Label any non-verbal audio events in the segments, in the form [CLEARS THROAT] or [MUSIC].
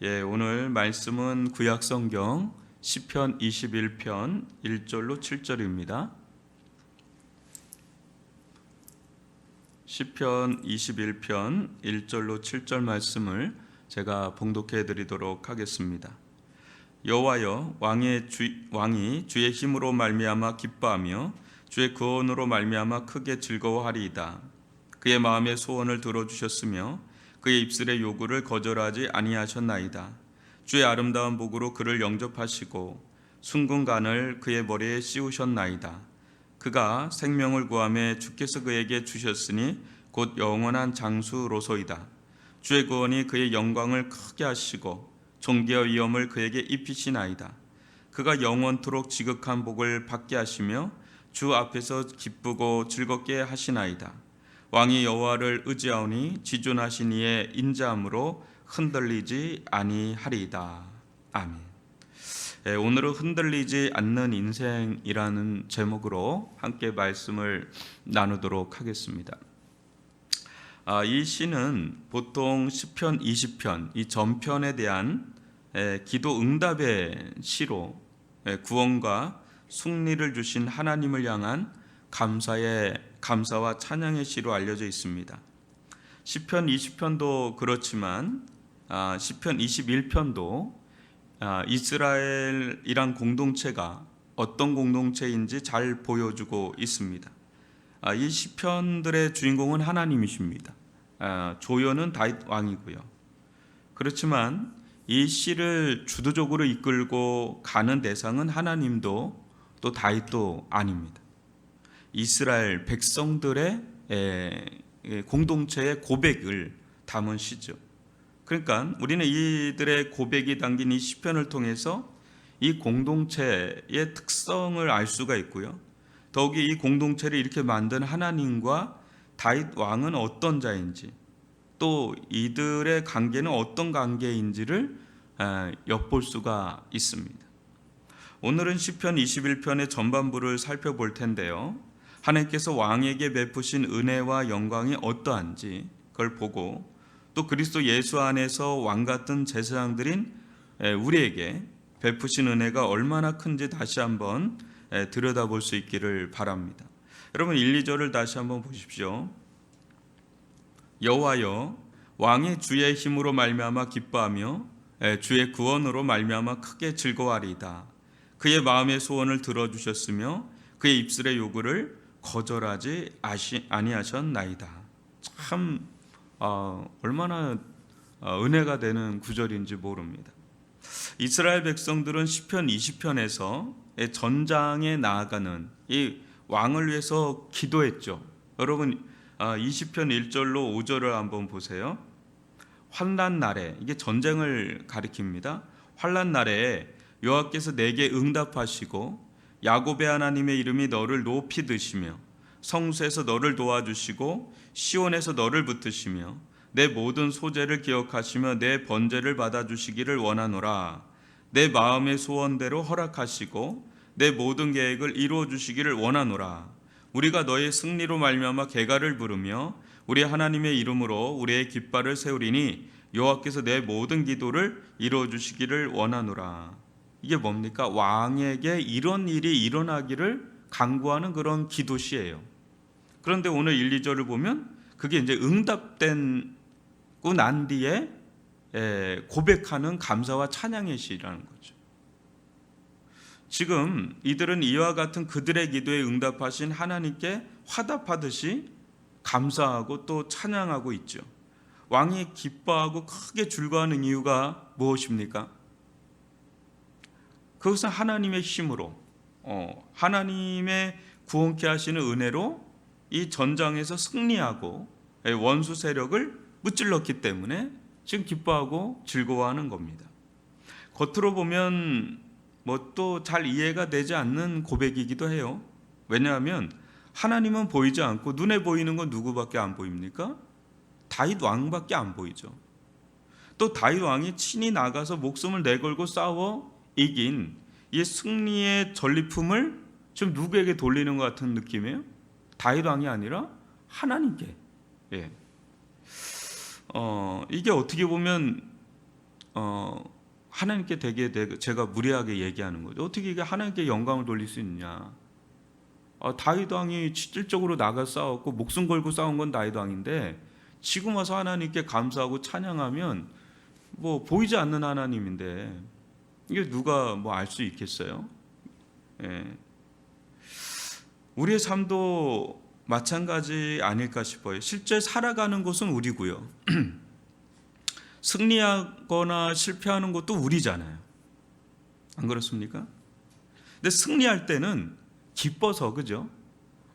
예, 오늘 말씀은 구약 성경 시편 21편 1절로 7절입니다. 시편 21편 1절로 7절 말씀을 제가 봉독해 드리도록 하겠습니다. 여호와여 왕의 주, 왕이 주의 힘으로 말미암아 기뻐하며 주의 구원으로 말미암아 크게 즐거워하리이다. 그의 마음의 소원을 들어 주셨으며 그의 입술의 요구를 거절하지 아니하셨나이다. 주의 아름다운 복으로 그를 영접하시고 순금간을 그의 머리에 씌우셨나이다. 그가 생명을 구함에 주께서 그에게 주셨으니 곧 영원한 장수로소이다. 주의 구원이 그의 영광을 크게 하시고 존귀와 위엄을 그에게 입히시나이다. 그가 영원토록 지극한 복을 받게 하시며 주 앞에서 기쁘고 즐겁게 하시나이다. 왕이 여호와를 의지하오니 지존하신 이의 인자함으로 흔들리지 아니하리이다. 아멘. 예, 오늘은 흔들리지 않는 인생이라는 제목으로 함께 말씀을 나누도록 하겠습니다. 아, 이 시는 보통 시편 20편 이 전편에 대한 에, 기도 응답의 시로 에, 구원과 승리를 주신 하나님을 향한 감사의 감사와 찬양의 시로 알려져 있습니다. 시편 20편도 그렇지만 아, 시편 21편도 아, 이스라엘이란 공동체가 어떤 공동체인지 잘 보여주고 있습니다. 아, 이 시편들의 주인공은 하나님이십니다. 아, 조연은 다윗 왕이고요. 그렇지만 이 시를 주도적으로 이끌고 가는 대상은 하나님도 또 다윗도 아닙니다. 이스라엘 백성들의 공동체의 고백을 담은 시죠. 그러니까 우리는 이들의 고백이 담긴 이 시편을 통해서 이 공동체의 특성을 알 수가 있고요. 더욱이 이 공동체를 이렇게 만든 하나님과 다윗 왕은 어떤 자인지 또 이들의 관계는 어떤 관계인지를 아, 엿볼 수가 있습니다. 오늘은 시편 21편의 전반부를 살펴볼 텐데요. 하나님께서 왕에게 베푸신 은혜와 영광이 어떠한지 그걸 보고 또 그리스도 예수 안에서 왕 같은 제사장들인 우리에게 베푸신 은혜가 얼마나 큰지 다시 한번 들여다볼 수 있기를 바랍니다. 여러분 1, 2절을 다시 한번 보십시오. 여호와여 왕의 주의 힘으로 말미암아 기뻐하며 주의 구원으로 말미암아 크게 즐거워하리이다. 그의 마음의 소원을 들어 주셨으며 그의 입술의 요구를 거절하지 아니하셨나이다. 참 어, 얼마나 은혜가 되는 구절인지 모릅니다. 이스라엘 백성들은 시편 20편에서 전장에 나아가는 이 왕을 위해서 기도했죠. 여러분 20편 1절로 5절을 한번 보세요. 환난 날에 이게 전쟁을 가리킵니다. 환난 날에 여호와께서 내게 응답하시고 야곱의 하나님의 이름이 너를 높이 드시며 성수에서 너를 도와주시고 시온에서 너를 붙으시며 내 모든 소재를 기억하시며 내 번제를 받아주시기를 원하노라. 내 마음의 소원대로 허락하시고 내 모든 계획을 이루어 주시기를 원하노라. 우리가 너의 승리로 말미암아 개가를 부르며 우리 하나님의 이름으로 우리의 깃발을 세우리니 여호와께서 내 모든 기도를 이루어 주시기를 원하노라 이게 뭡니까 왕에게 이런 일이 일어나기를 강구하는 그런 기도시예요. 그런데 오늘 1, 2절을 보면 그게 이제 응답된고 난 뒤에 고백하는 감사와 찬양의 시라는 거죠. 지금 이들은 이와 같은 그들의 기도에 응답하신 하나님께 화답하듯이 감사하고 또 찬양하고 있죠. 왕이 기뻐하고 크게 즐거워하는 이유가 무엇입니까? 그것은 하나님의 힘으로 어, 하나님의 구원케 하시는 은혜로 이 전장에서 승리하고 원수 세력을 무찔렀기 때문에 지금 기뻐하고 즐거워하는 겁니다. 겉으로 보면 뭐 또 잘 이해가 되지 않는 고백이기도 해요. 왜냐하면 하나님은 보이지 않고 눈에 보이는 건 누구밖에 안 보입니까? 다윗 왕밖에 안 보이죠. 또 다윗 왕이 친히 나가서 목숨을 내걸고 싸워 이긴 이 승리의 전리품을 지금 누구에게 돌리는 것 같은 느낌이에요? 다윗 왕이 아니라 하나님께. 예. 어, 이게 어떻게 보면 어, 하나님께 되게 되- 제가 무리하게 얘기하는 거죠. 어떻게 이게 하나님께 영광을 돌릴 수 있냐? 아, 다윗 왕이 실질적으로 나가 싸웠고 목숨 걸고 싸운 건 다윗 왕인데 지금 와서 하나님께 감사하고 찬양하면 뭐 보이지 않는 하나님인데 이게 누가 뭐 알 수 있겠어요? 예. 우리의 삶도 마찬가지 아닐까 싶어요. 실제 살아가는 곳은 우리고요. [CLEARS THROAT] 승리하거나 실패하는 것도 우리잖아요. 안 그렇습니까? 근데 승리할 때는 기뻐서 그죠?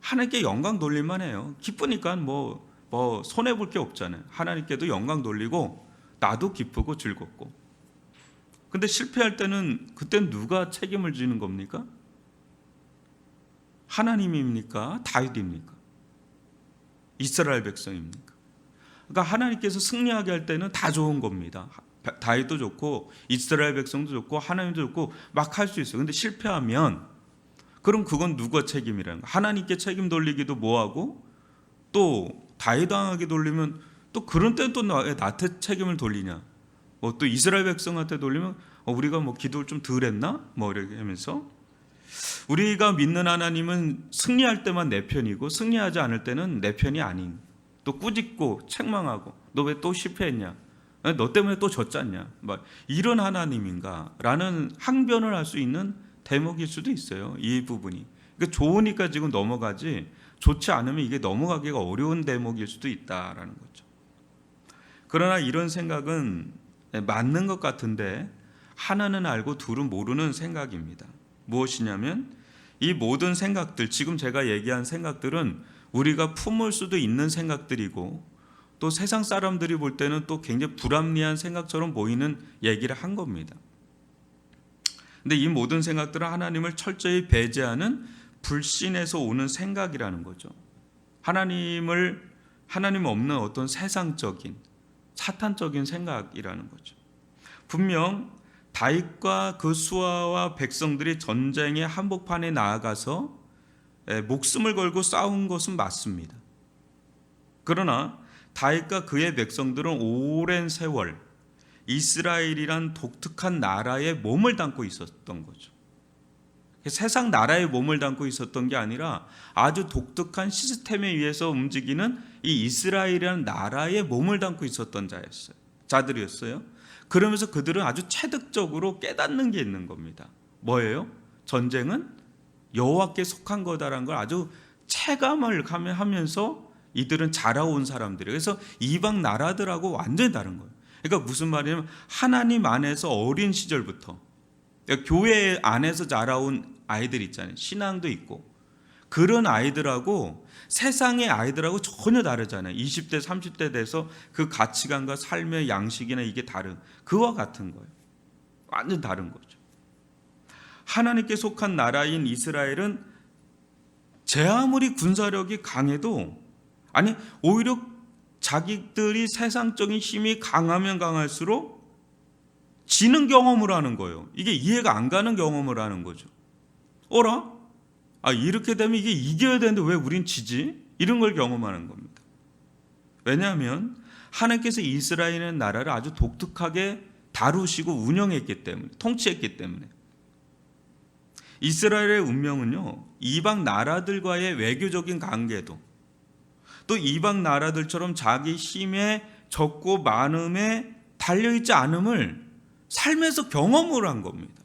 하나님께 영광 돌릴만 해요. 기쁘니까 뭐, 뭐 손해 볼 게 없잖아요. 하나님께도 영광 돌리고 나도 기쁘고 즐겁고. 근데 실패할 때는 그땐 누가 책임을 지는 겁니까? 하나님입니까? 다윗입니까? 이스라엘 백성입니까? 그러니까 하나님께서 승리하게 할 때는 다 좋은 겁니다. 다- 다윗도 좋고 이스라엘 백성도 좋고 하나님도 좋고 막 할 수 있어요. 근데 실패하면 그럼 그건 누가 책임이라는 거? 하나님께 책임 돌리기도 뭐하고 또 다윗 왕에게 돌리면 또 그런 때는 또 나한테 책임을 돌리냐? 뭐 또 이스라엘 백성한테 돌리면 어, 우리가 뭐 기도를 좀 덜했나? 뭐 이렇게 하면서 우리가 믿는 하나님은 승리할 때만 내 편이고 승리하지 않을 때는 내 편이 아닌 또 꾸짖고 책망하고 너 왜 또 실패했냐? 너 때문에 또 졌잖냐? 막 이런 하나님인가라는 항변을 할 수 있는 대목일 수도 있어요. 이 부분이. 그러니까 좋으니까 지금 넘어가지 좋지 않으면 이게 넘어가기가 어려운 대목일 수도 있다라는 거죠. 그러나 이런 생각은 맞는 것 같은데 하나는 알고 둘은 모르는 생각입니다. 무엇이냐면 이 모든 생각들 지금 제가 얘기한 생각들은 우리가 품을 수도 있는 생각들이고 또 세상 사람들이 볼 때는 또 굉장히 불합리한 생각처럼 보이는 얘기를 한 겁니다. 근데 이 모든 생각들은 하나님을 철저히 배제하는 불신에서 오는 생각이라는 거죠. 하나님을 하나님 없는 어떤 세상적인 사탄적인 생각이라는 거죠. 분명 다윗과 그 수하와 백성들이 전쟁의 한복판에 나아가서 에, 목숨을 걸고 싸운 것은 맞습니다. 그러나 다윗과 그의 백성들은 오랜 세월 이스라엘이란 독특한 나라에 몸을 담고 있었던 거죠. 세상 나라에 몸을 담고 있었던 게 아니라 아주 독특한 시스템에 의해서 움직이는 이 이스라엘이라는 나라에 몸을 담고 있었던 자였어요. 자들이었어요. 그러면서 그들은 아주 체득적으로 깨닫는 게 있는 겁니다. 뭐예요? 전쟁은 여호와께 속한 거다라는 걸 아주 체감을 하면서 이들은 자라온 사람들이에요. 그래서 이방 나라들하고 완전히 다른 거예요. 그러니까 무슨 말이냐면 하나님 안에서 어린 시절부터 그러니까 교회 안에서 자라온 아이들 있잖아요. 신앙도 있고 그런 아이들하고 세상의 아이들하고 전혀 다르잖아요. 20대, 30대 돼서 그 가치관과 삶의 양식이나 이게 다른 그와 같은 거예요. 완전 다른 거죠. 하나님께 속한 나라인 이스라엘은 제 아무리 군사력이 강해도 아니 오히려 자기들이 세상적인 힘이 강하면 강할수록 지는 경험을 하는 거예요. 이게 이해가 안 가는 경험을 하는 거죠. 어라? 아, 이렇게 되면 이게 이겨야 되는데 왜 우린 지지? 이런 걸 경험하는 겁니다. 왜냐하면 하나님께서 이스라엘의 나라를 아주 독특하게 다루시고 운영했기 때문에, 통치했기 때문에. 이스라엘의 운명은요, 이방 나라들과의 외교적인 관계도 또 이방 나라들처럼 자기 힘에 적고 많음에 달려있지 않음을 삶에서 경험을 한 겁니다.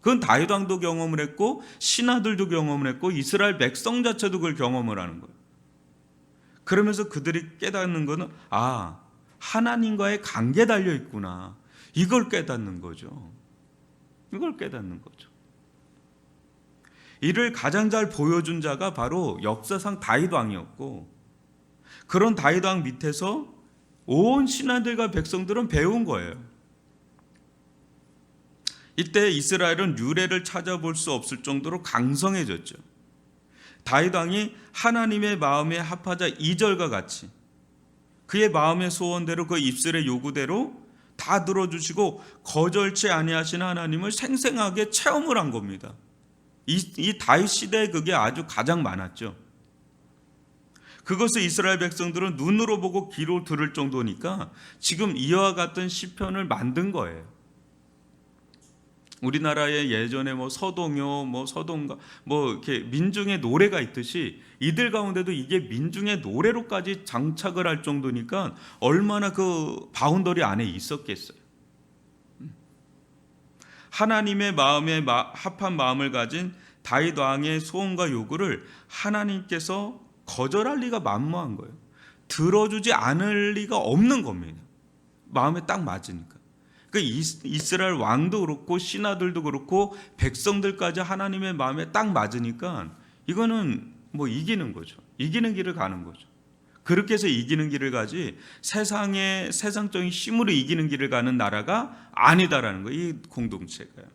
그건 다윗 왕도 경험을 했고 신하들도 경험을 했고 이스라엘 백성 자체도 그걸 경험을 하는 거예요. 그러면서 그들이 깨닫는 거는 아 하나님과의 관계 달려 있구나 이걸 깨닫는 거죠. 이걸 깨닫는 거죠. 이를 가장 잘 보여준 자가 바로 역사상 다윗 왕이었고 그런 다윗 왕 밑에서 온 신하들과 백성들은 배운 거예요. 이때 이스라엘은 유래를 찾아볼 수 없을 정도로 강성해졌죠. 다윗 왕이 하나님의 마음에 합하자 2절과 같이 그의 마음의 소원대로 그 입술의 요구대로 다 들어주시고 거절치 아니하시는 하나님을 생생하게 체험을 한 겁니다. 이, 이 다윗 시대에 그게 아주 가장 많았죠. 그것을 이스라엘 백성들은 눈으로 보고 귀로 들을 정도니까 지금 이와 같은 시편을 만든 거예요. 우리나라에 예전에 뭐 서동요, 뭐 서동가, 뭐 이렇게 민중의 노래가 있듯이 이들 가운데도 이게 민중의 노래로까지 장착을 할 정도니까 얼마나 그 바운더리 안에 있었겠어요. 하나님의 마음에 마- 합한 마음을 가진 다윗 왕의 소원과 요구를 하나님께서 거절할 리가 만무한 거예요. 들어주지 않을 리가 없는 겁니다. 마음에 딱 맞으니까. 그 이스- 이스라엘 왕도 그렇고 신하들도 그렇고 백성들까지 하나님의 마음에 딱 맞으니까 이거는 뭐 이기는 거죠. 이기는 길을 가는 거죠. 그렇게 해서 이기는 길을 가지 세상의 세상적인 힘으로 이기는 길을 가는 나라가 아니다라는 거예요. 이 공동체가요.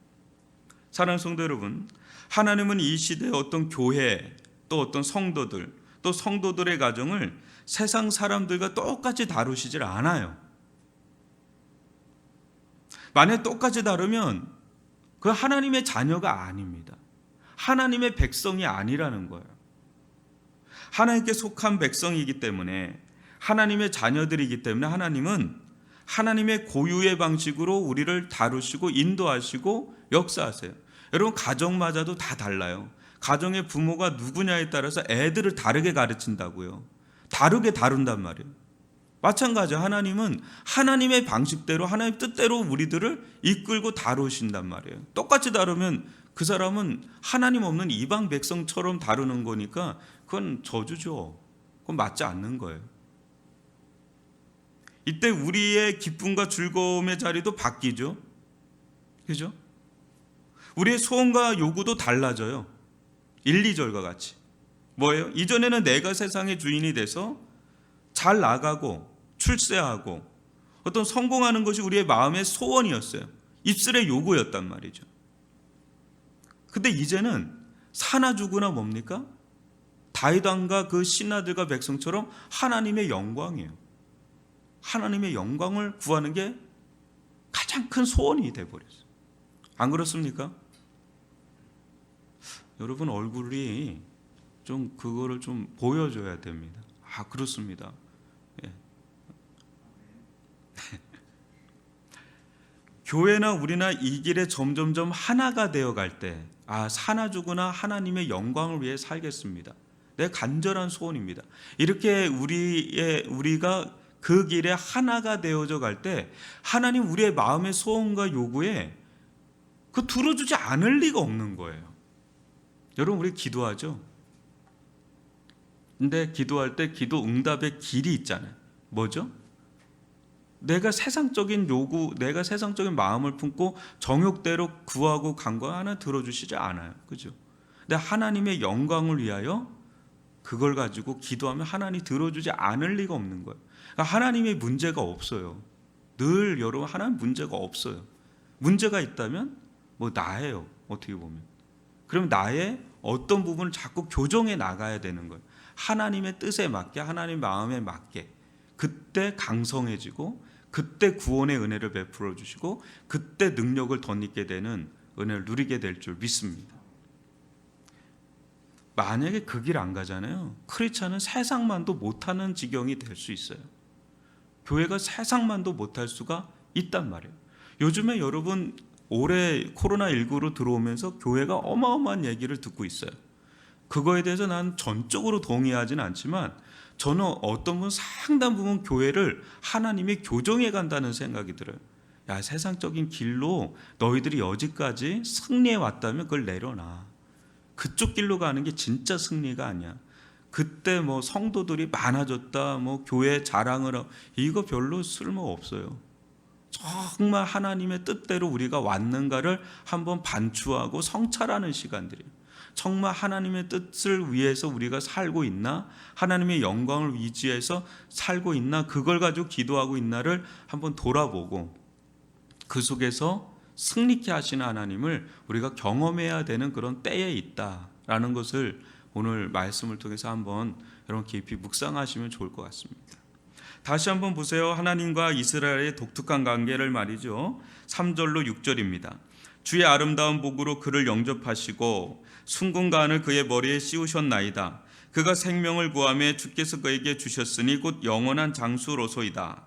사랑하는 성도 여러분, 하나님은 이 시대의 어떤 교회 또 어떤 성도들 또 성도들의 가정을 세상 사람들과 똑같이 다루시질 않아요. 만약 똑같이 다루면 그 하나님의 자녀가 아닙니다. 하나님의 백성이 아니라는 거예요. 하나님께 속한 백성이기 때문에 하나님의 자녀들이기 때문에 하나님은 하나님의 고유의 방식으로 우리를 다루시고 인도하시고 역사하세요. 여러분 가정마저도 다 달라요. 가정의 부모가 누구냐에 따라서 애들을 다르게 가르친다고요. 다르게 다룬단 말이에요. 마찬가지 하나님은 하나님의 방식대로 하나님 뜻대로 우리들을 이끌고 다루신단 말이에요. 똑같이 다루면 그 사람은 하나님 없는 이방 백성처럼 다루는 거니까 그건 저주죠. 그건 맞지 않는 거예요. 이때 우리의 기쁨과 즐거움의 자리도 바뀌죠. 그죠? 우리의 소원과 요구도 달라져요. 1, 2절과 같이. 뭐예요? 이전에는 내가 세상의 주인이 돼서 잘 나가고 출세하고 어떤 성공하는 것이 우리의 마음의 소원이었어요. 입술의 요구였단 말이죠. 근데 이제는 사나 죽으나 뭡니까? 다윗왕과 그 신하들과 백성처럼 하나님의 영광이에요. 하나님의 영광을 구하는 게 가장 큰 소원이 돼 버렸어요. 안 그렇습니까? 여러분 얼굴이 좀 그거를 좀 보여줘야 됩니다. 아 그렇습니다. 예. 교회나 우리나 이 길에 점점점 하나가 되어 갈 때, 아 사나 죽으나 하나님의 영광을 위해 살겠습니다. 내 간절한 소원입니다. 이렇게 우리의 우리가 그 길에 하나가 되어져 갈 때, 하나님 우리의 마음의 소원과 요구에 그 들어주지 않을 리가 없는 거예요. 여러분 우리 기도하죠. 근데 기도할 때 기도 응답의 길이 있잖아요. 뭐죠? 내가 세상적인 요구, 내가 세상적인 마음을 품고 정욕대로 구하고 간거 하나 들어주시지 않아요. 그죠? 근데 하나님의 영광을 위하여 그걸 가지고 기도하면 하나님 들어주지 않을 리가 없는 거예요. 그러니까 하나님의 문제가 없어요. 늘 여러분 하나님 문제가 없어요. 문제가 있다면 뭐 나예요. 어떻게 보면. 그럼 나의 어떤 부분을 자꾸 교정해 나가야 되는 거예요. 하나님의 뜻에 맞게 하나님 마음에 맞게 그때 강성해지고 그때 구원의 은혜를 베풀어 주시고 그때 능력을 덧입게 되는 은혜를 누리게 될 줄 믿습니다. 만약에 그 길 안 가잖아요. 크리스찬은 세상만도 못하는 지경이 될 수 있어요. 교회가 세상만도 못할 수가 있단 말이에요. 요즘에 여러분 올해 코로나 19로 들어오면서 교회가 어마어마한 얘기를 듣고 있어요. 그거에 대해서 난 전적으로 동의하지는 않지만 저는 어떤 분 상당 부분 교회를 하나님이 교정해 간다는 생각이 들어요. 야 세상적인 길로 너희들이 여지까지 승리해 왔다면 그걸 내려놔. 그쪽 길로 가는 게 진짜 승리가 아니야. 그때 뭐 성도들이 많아졌다, 뭐 교회 자랑을 하고 이거 별로 쓸모 없어요. 정말 하나님의 뜻대로 우리가 왔는가를 한번 반추하고 성찰하는 시간들이에요. 정말 하나님의 뜻을 위해서 우리가 살고 있나? 하나님의 영광을 위지해서 살고 있나? 그걸 가지고 기도하고 있나를 한번 돌아보고 그 속에서 승리케 하시는 하나님을 우리가 경험해야 되는 그런 때에 있다라는 것을 오늘 말씀을 통해서 한번 여러분 깊이 묵상하시면 좋을 것 같습니다. 다시 한번 보세요. 하나님과 이스라엘의 독특한 관계를 말이죠. 3절로 6절입니다. 주의 아름다운 복으로 그를 영접하시고 순금간을 그의 머리에 씌우셨나이다. 그가 생명을 구함에 주께서 그에게 주셨으니 곧 영원한 장수로소이다.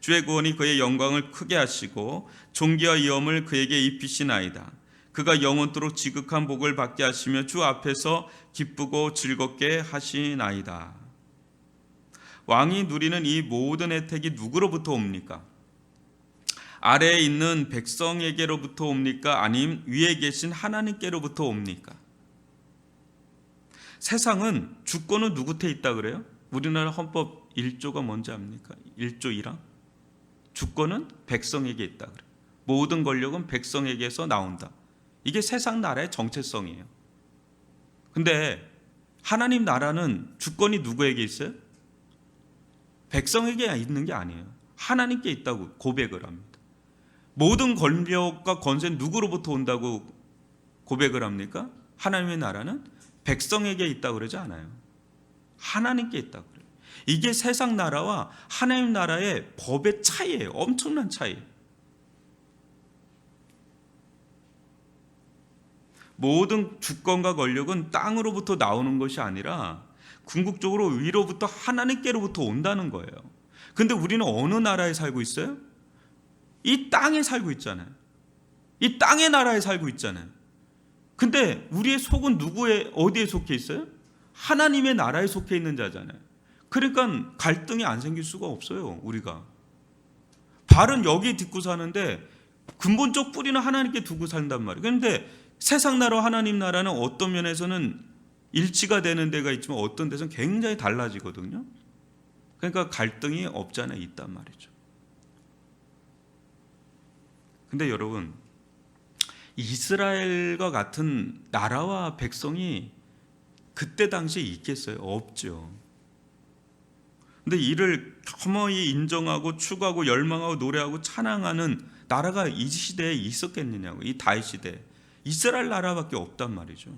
주의 구원이 그의 영광을 크게 하시고 존귀와 위엄을 그에게 입히시나이다. 그가 영원토록 지극한 복을 받게 하시며 주 앞에서 기쁘고 즐겁게 하시나이다. 왕이 누리는 이 모든 혜택이 누구로부터 옵니까? 아래에 있는 백성에게로부터 옵니까? 아님 위에 계신 하나님께로부터 옵니까? 세상은 주권은 누구 테 있다 그래요? 우리나라 헌법 1조가 뭔지 압니까? 1조 1항? 주권은 백성에게 있다 그래. 모든 권력은 백성에게서 나온다. 이게 세상 나라의 정체성이에요. 근데 하나님 나라는 주권이 누구에게 있어요? 백성에게 있는 게 아니에요. 하나님께 있다고 고백을 합니다. 모든 권력과 권세는 누구로부터 온다고 고백을 합니까? 하나님의 나라는 백성에게 있다고 그러지 않아요. 하나님께 있다고 그래요. 이게 세상 나라와 하나님 나라의 법의 차이예요. 엄청난 차이. 모든 주권과 권력은 땅으로부터 나오는 것이 아니라 궁극적으로 위로부터 하나님께로부터 온다는 거예요. 근데 우리는 어느 나라에 살고 있어요? 이 땅에 살고 있잖아요. 이 땅의 나라에 살고 있잖아요. 근데 우리의 속은 누구의 어디에 속해 있어요? 하나님의 나라에 속해 있는 자잖아요. 그러니까 갈등이 안 생길 수가 없어요. 우리가 발은 여기 딛고 사는데 근본적 뿌리는 하나님께 두고 산단 말이에요. 그런데 세상 나라 하나님 나라는 어떤 면에서는 일치가 되는 데가 있지만 어떤 데서는 굉장히 달라지거든요. 그러니까 갈등이 없잖아요. 있단 말이죠. 근데 여러분 이스라엘과 같은 나라와 백성이 그때 당시에 있겠어요? 없죠. 근데 이를 겸허히 인정하고 추구하고 열망하고 노래하고 찬양하는 나라가 이 시대에 있었겠느냐고 이 다윗 시대 이스라엘 나라밖에 없단 말이죠.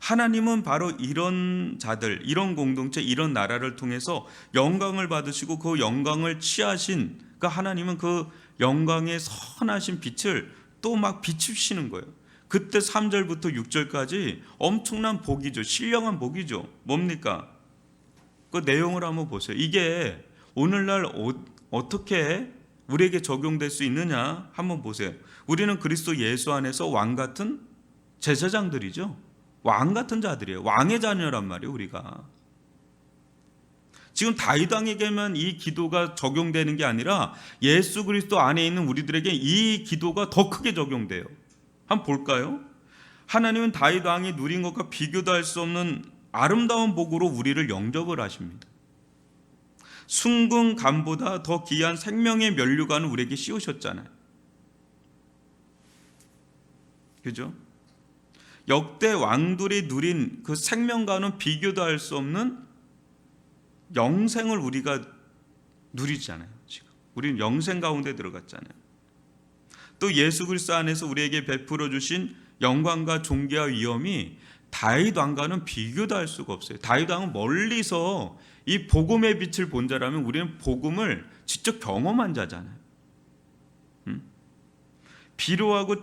하나님은 바로 이런 자들, 이런 공동체, 이런 나라를 통해서 영광을 받으시고 그 영광을 취하신 그 하나님은 그 영광의 선하신 빛을 또 막 비추시는 거예요. 그때 3절부터 6절까지 엄청난 복이죠. 신령한 복이죠. 뭡니까? 그 내용을 한번 보세요. 이게 오늘날 어, 어떻게 우리에게 적용될 수 있느냐 한번 보세요. 우리는 그리스도 예수 안에서 왕 같은 제사장들이죠. 왕 같은 자들이에요. 왕의 자녀란 말이에요, 우리가. 지금 다윗 왕에게만 이 기도가 적용되는 게 아니라 예수 그리스도 안에 있는 우리들에게 이 기도가 더 크게 적용돼요. 한번 볼까요? 하나님은 다윗 왕이 누린 것과 비교도 할 수 없는 아름다운 복으로 우리를 영접을 하십니다. 순금 감보다 더 귀한 생명의 면류관을 우리에게 씌우셨잖아요. 그죠? 역대 왕들이 누린 그 생명과는 비교도 할 수 없는 영생을 우리가 누리잖아요. 지금 우리는 영생 가운데 들어갔잖아요. 또 예수 그리스도 안에서 우리에게 베풀어 주신 영광과 존귀와 위엄이 다윗 왕과는 비교도 할 수가 없어요. 다윗 왕은 멀리서 이 복음의 빛을 본 자라면 우리는 복음을 직접 경험한 자잖아요. 음? 비료하고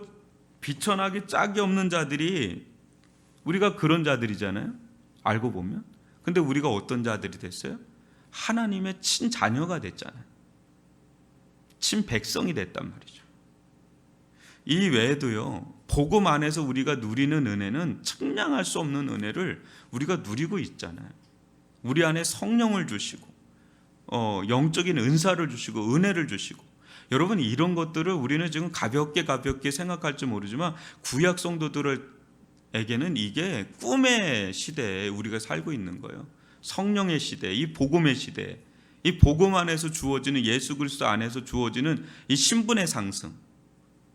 비천하기 짝이 없는 자들이 우리가 그런 자들이잖아요. 알고 보면. 근데 우리가 어떤 자들이 됐어요? 하나님의 친자녀가 됐잖아요. 친백성이 됐단 말이죠. 이 외에도요, 복음 안에서 우리가 누리는 은혜는 측량할 수 없는 은혜를 우리가 누리고 있잖아요. 우리 안에 성령을 주시고, 어, 영적인 은사를 주시고, 은혜를 주시고, 여러분 이런 것들을 우리는 지금 가볍게 가볍게 생각할지 모르지만 구약 성도들 에게는 이게 꿈의 시대에 우리가 살고 있는 거예요. 성령의 시대, 이 복음의 시대, 이 복음 안에서 주어지는 예수 그리스도 안에서 주어지는 이 신분의 상승,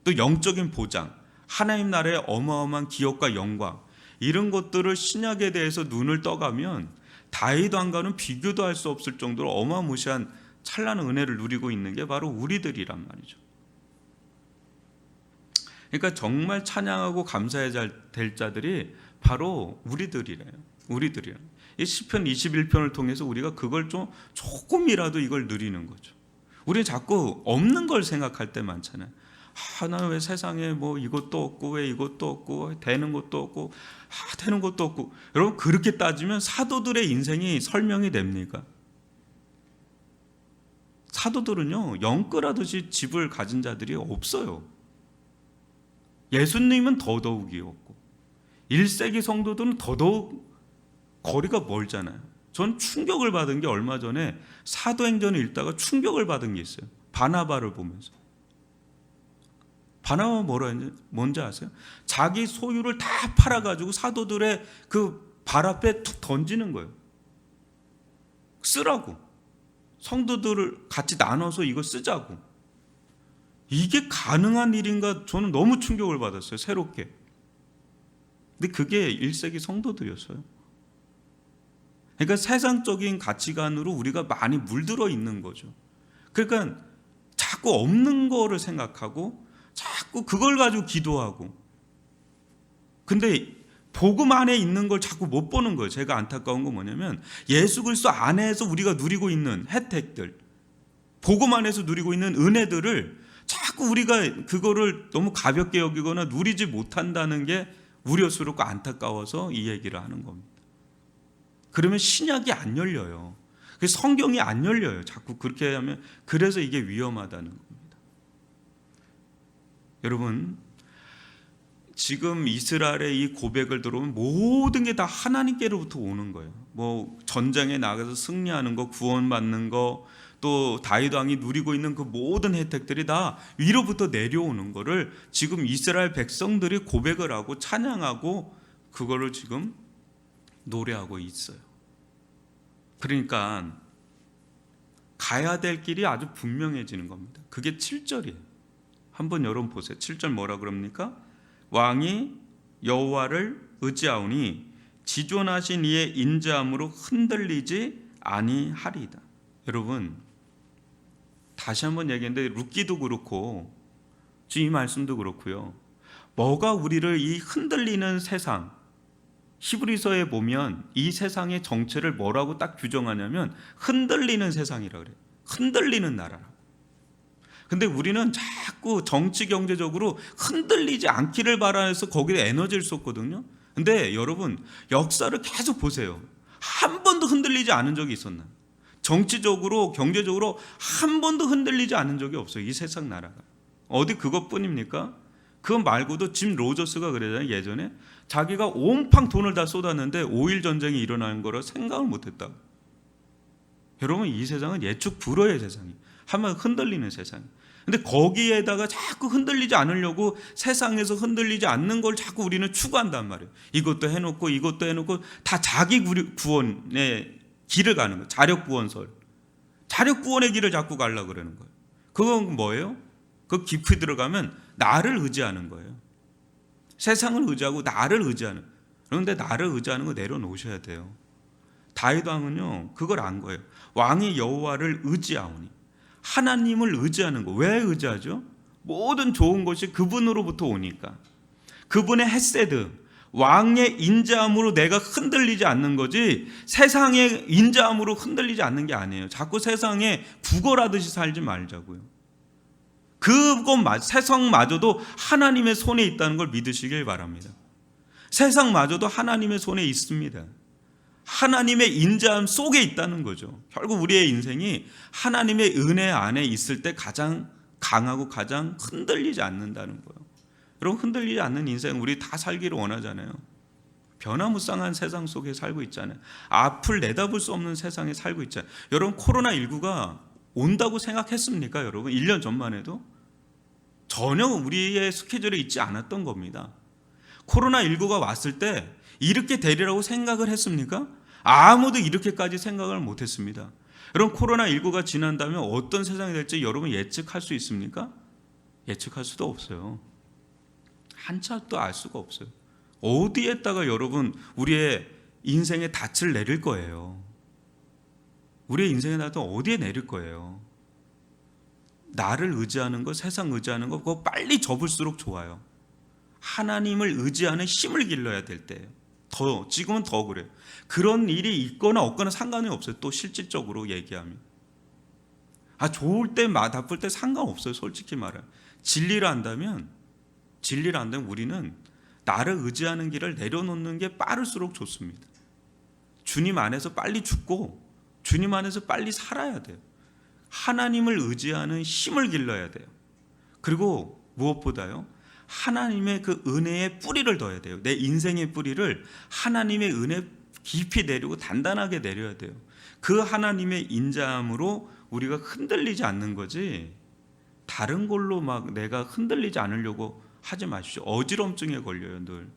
또 영적인 보장, 하나님 나라의 어마어마한 기업과 영광 이런 것들을 신약에 대해서 눈을 떠가면 다윗 왕과는 비교도 할 수 없을 정도로 어마무시한 찬란한 은혜를 누리고 있는 게 바로 우리들이란 말이죠. 그러니까 정말 찬양하고 감사해야 될 자들이 바로 우리들이래요. 우리들이요. 이 시편 21편을 통해서 우리가 그걸 좀 조금이라도 이걸 누리는 거죠. 우리는 자꾸 없는 걸 생각할 때 많잖아요. 하나 왜 세상에 뭐 이것도 없고 왜 이것도 없고 되는 것도 없고 아, 되는 것도 없고 여러분 그렇게 따지면 사도들의 인생이 설명이 됩니까? 사도들은요 영끌하듯이 집을 가진 자들이 없어요. 예수님은 더더욱이 없고 1세기 성도들은 더더욱 거리가 멀잖아요. 전 충격을 받은 게 얼마 전에 사도행전을 읽다가 충격을 받은 게 있어요. 바나바를 보면서. 바나바 뭐라 했는지 뭔지 아세요? 자기 소유를 다 팔아가지고 사도들의 그 발 앞에 툭 던지는 거예요. 쓰라고. 성도들을 같이 나눠서 이거 쓰자고. 이게 가능한 일인가 저는 너무 충격을 받았어요. 새롭게. 근데 그게 1세기 성도들이었어요. 그러니까 세상적인 가치관으로 우리가 많이 물들어 있는 거죠. 그러니까 자꾸 없는 거를 생각하고 자꾸 그걸 가지고 기도하고 근데 복음 안에 있는 걸 자꾸 못 보는 거예요. 제가 안타까운 건 뭐냐면 예수 그리스도 안에서 우리가 누리고 있는 혜택들 복음 안에서 누리고 있는 은혜들을 자꾸 우리가 그거를 너무 가볍게 여기거나 누리지 못한다는 게 우려스럽고 안타까워서 이 얘기를 하는 겁니다. 그러면 신약이 안 열려요. 그 성경이 안 열려요. 자꾸 그렇게 하면 그래서 이게 위험하다는 겁니다. 여러분 지금 이스라엘의 이 고백을 들어보면 모든 게 다 하나님께로부터 오는 거예요. 뭐 전장에 나가서 승리하는 거, 구원받는 거, 또 다윗 왕이 누리고 있는 그 모든 혜택들이 다 위로부터 내려오는 거를 지금 이스라엘 백성들이 고백을 하고 찬양하고 그거를 지금 노래하고 있어요. 그러니까 가야 될 길이 아주 분명해지는 겁니다. 그게 7절이에요. 한번 여러분 보세요. 7절 뭐라 그럽니까? 왕이 여호와를 의지하오니 지존하신 이의 인자함으로 흔들리지 아니하리이다. 여러분 다시 한번 얘기했는데 룻기도 그렇고 지금 이 말씀도 그렇고요. 뭐가 우리를 이 흔들리는 세상 히브리서에 보면 이 세상의 정체를 뭐라고 딱 규정하냐면 흔들리는 세상이라 그래요. 흔들리는 나라라고. 근데 우리는 자꾸 정치 경제적으로 흔들리지 않기를 바라서 거기에 에너지를 쏟거든요. 근데 여러분 역사를 계속 보세요. 한 번도 흔들리지 않은 적이 있었나? 정치적으로 경제적으로 한 번도 흔들리지 않은 적이 없어요. 이 세상 나라가. 어디 그것뿐입니까? 그거 말고도 짐 로저스가 그러잖아요. 예전에 자기가 온팡 돈을 다 쏟았는데 5일 전쟁이 일어나는 거라 생각을 못 했다. 여러분 이 세상은 예측 불허의 세상이. 한번 흔들리는 세상. 근데 거기에다가 자꾸 흔들리지 않으려고 세상에서 흔들리지 않는 걸 자꾸 우리는 추구한단 말이에요. 이것도 해놓고 이것도 해놓고 다 자기 구원의 길을 가는 거예요. 자력 구원설. 자력 구원의 길을 자꾸 가려 그러는 거예요. 그건 뭐예요? 그 깊이 들어가면 나를 의지하는 거예요. 세상을 의지하고 나를 의지하는. 그런데 나를 의지하는 거 내려놓으셔야 돼요. 다윗 왕은요 그걸 안 거예요. 왕이 여호와를 의지하오니 하나님을 의지하는 거. 왜 의지하죠? 모든 좋은 것이 그분으로부터 오니까. 그분의 헤세드, 왕의 인자함으로 내가 흔들리지 않는 거지 세상의 인자함으로 흔들리지 않는 게 아니에요. 자꾸 세상에 구걸하듯이 살지 말자고요. 그것 세상마저도 하나님의 손에 있다는 걸 믿으시길 바랍니다. 세상마저도 하나님의 손에 있습니다. 하나님의 인자함 속에 있다는 거죠. 결국 우리의 인생이 하나님의 은혜 안에 있을 때 가장 강하고 가장 흔들리지 않는다는 거예요. 여러분 흔들리지 않는 인생 우리 다 살기를 원하잖아요. 변화무쌍한 세상 속에 살고 있잖아요. 앞을 내다볼 수 없는 세상에 살고 있잖아요. 여러분 코로나 19가 온다고 생각했습니까, 여러분? 1년 전만 해도 전혀 우리의 스케줄에 있지 않았던 겁니다. 코로나 19가 왔을 때 이렇게 되리라고 생각을 했습니까? 아무도 이렇게까지 생각을 못 했습니다. 여러분 코로나 19가 지난다면 어떤 세상이 될지 여러분 예측할 수 있습니까? 예측할 수도 없어요. 한참도 알 수가 없어요. 어디에다가 여러분 우리의 인생의 닻을 내릴 거예요. 우리의 인생의 닻은 어디에 내릴 거예요. 나를 의지하는 거, 세상 의지하는 거, 그거 빨리 접을수록 좋아요. 하나님을 의지하는 힘을 길러야 될 때예요. 더 지금은 더 그래요. 그런 일이 있거나 없거나 상관이 없어요. 또 실질적으로 얘기하면 아 좋을 때 나쁠 때 상관없어요. 솔직히 말해. 진리를 안다면 진리를 안다면 우리는 나를 의지하는 길을 내려놓는 게 빠를수록 좋습니다. 주님 안에서 빨리 죽고 주님 안에서 빨리 살아야 돼요. 하나님을 의지하는 힘을 길러야 돼요. 그리고 무엇보다요. 하나님의 그 은혜의 뿌리를 둬야 돼요. 내 인생의 뿌리를 하나님의 은혜 깊이 내리고 단단하게 내려야 돼요. 그 하나님의 인자함으로 우리가 흔들리지 않는 거지. 다른 걸로 막 내가 흔들리지 않으려고 하지 마십시오. 어지럼증에 걸려요, 늘.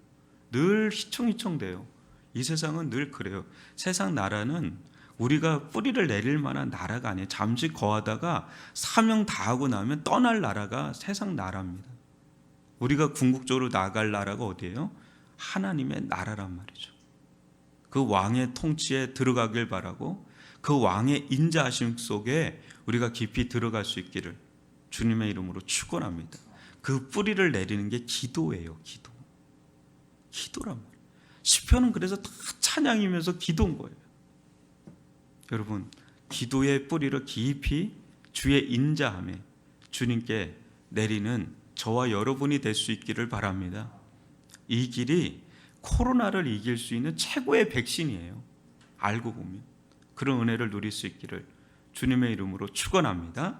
늘 희청희청 돼요. 이 세상은 늘 그래요. 세상 나라는 우리가 뿌리를 내릴 만한 나라가 아니에요. 잠시 거하다가 사명 다 하고 나면 떠날 나라가 세상 나라입니다. 우리가 궁극적으로 나갈 나라가 어디예요? 하나님의 나라란 말이죠. 그 왕의 통치에 들어가길 바라고 그 왕의 인자하심 속에 우리가 깊이 들어갈 수 있기를 주님의 이름으로 축원합니다. 그 뿌리를 내리는 게 기도예요, 기도. 기도란 말이에요. 시편은 그래서 다 찬양이면서 기도인 거예요. 여러분, 기도의 뿌리를 깊이 주의 인자함에 주님께 내리는 저와 여러분이 될 수 있기를 바랍니다. 이 길이 코로나를 이길 수 있는 최고의 백신이에요. 알고 보면 그런 은혜를 누릴 수 있기를 주님의 이름으로 축원합니다.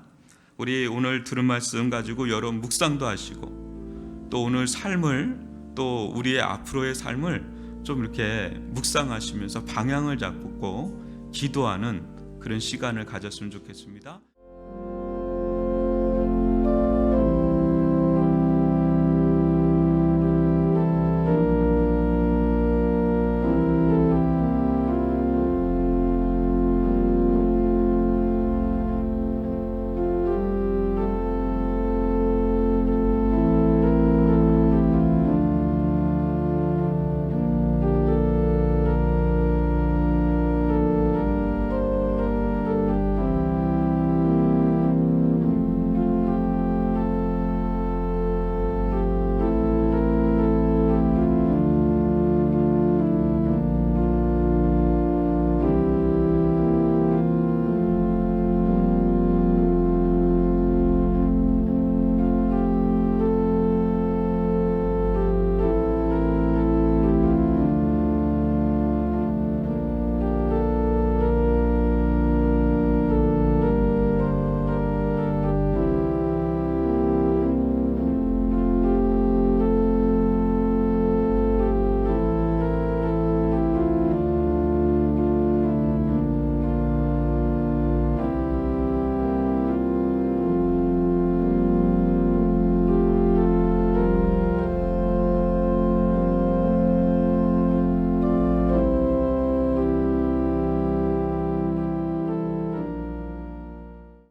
우리 오늘 들은 말씀 가지고 여러 묵상도 하시고 또 오늘 삶을 또 우리의 앞으로의 삶을 좀 이렇게 묵상하시면서 방향을 잡고 기도하는 그런 시간을 가졌으면 좋겠습니다.